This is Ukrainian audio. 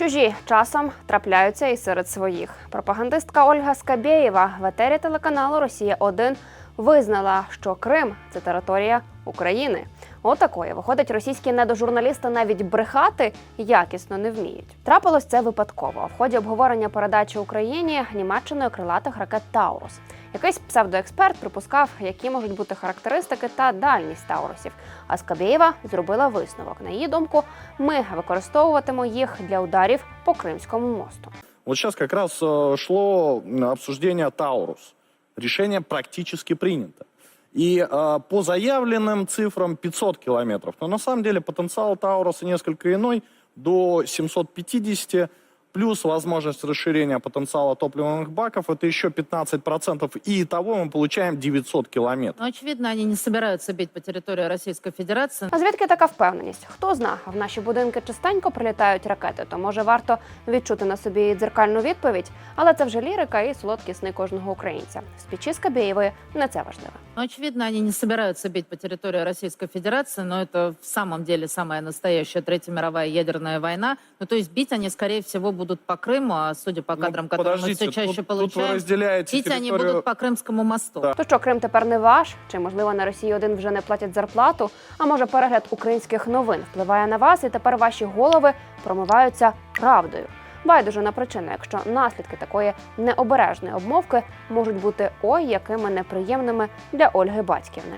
Чужі часом трапляються і серед своїх. Пропагандистка Ольга Скабєєва в етері телеканалу Росія 1 визнала, що Крим це територія України. Отакої виходить, російські недожурналісти навіть брехати якісно не вміють. Трапилось це випадково в ході обговорення передачі Україні Німеччиною крилатих ракет Таурус. Якийсь псевдоексперт припускав, які можуть бути характеристики та дальність Таурусів. А Скабєєва зробила висновок. На її думку, ми використовуватимо їх для ударів по Кримському мосту. Вот сейчас как раз э, шло м, обсуждение Таурус. Решение практически принято. И э, по заявленным цифрам 500 километров. Но на самом деле потенциал Тауруса несколько иной. До 750 плюс возможность расширения потенциала топливных баков. Это еще 15%. И итого мы получаем 900 километров. Но, очевидно, они не собираются бить по территории Российской Федерации. А звідки така впевненість? Хто зна, в наші будинки частенько прилітають ракети, то може варто відчути на собі дзеркальну відповідь, але це вже лірика і солодкі сни кожного українця. В спічі Скабєєвої не це важливо. Но, очевидно, они не собираются бить по территории Российской Федерации, но это в самом деле самая настоящая Третья мировая ядерная война. Ну, то есть бить они, скорее всего, будут по Крыму, а судя по Ну, кадрам, которые мы подождите, все чаще тут, тут вы получаем, разделяете бить они территорию- будут по Крымскому мосту. Да. То що Крим тепер не ваш? Чи можливо на Росії один вже не платять зарплату? А може перегляд українських новин впливає на вас, і тепер ваші голови промиваються правдою? Байдуже на причину, якщо наслідки такої необережної обмовки можуть бути ой якими неприємними для Ольги Батьківни.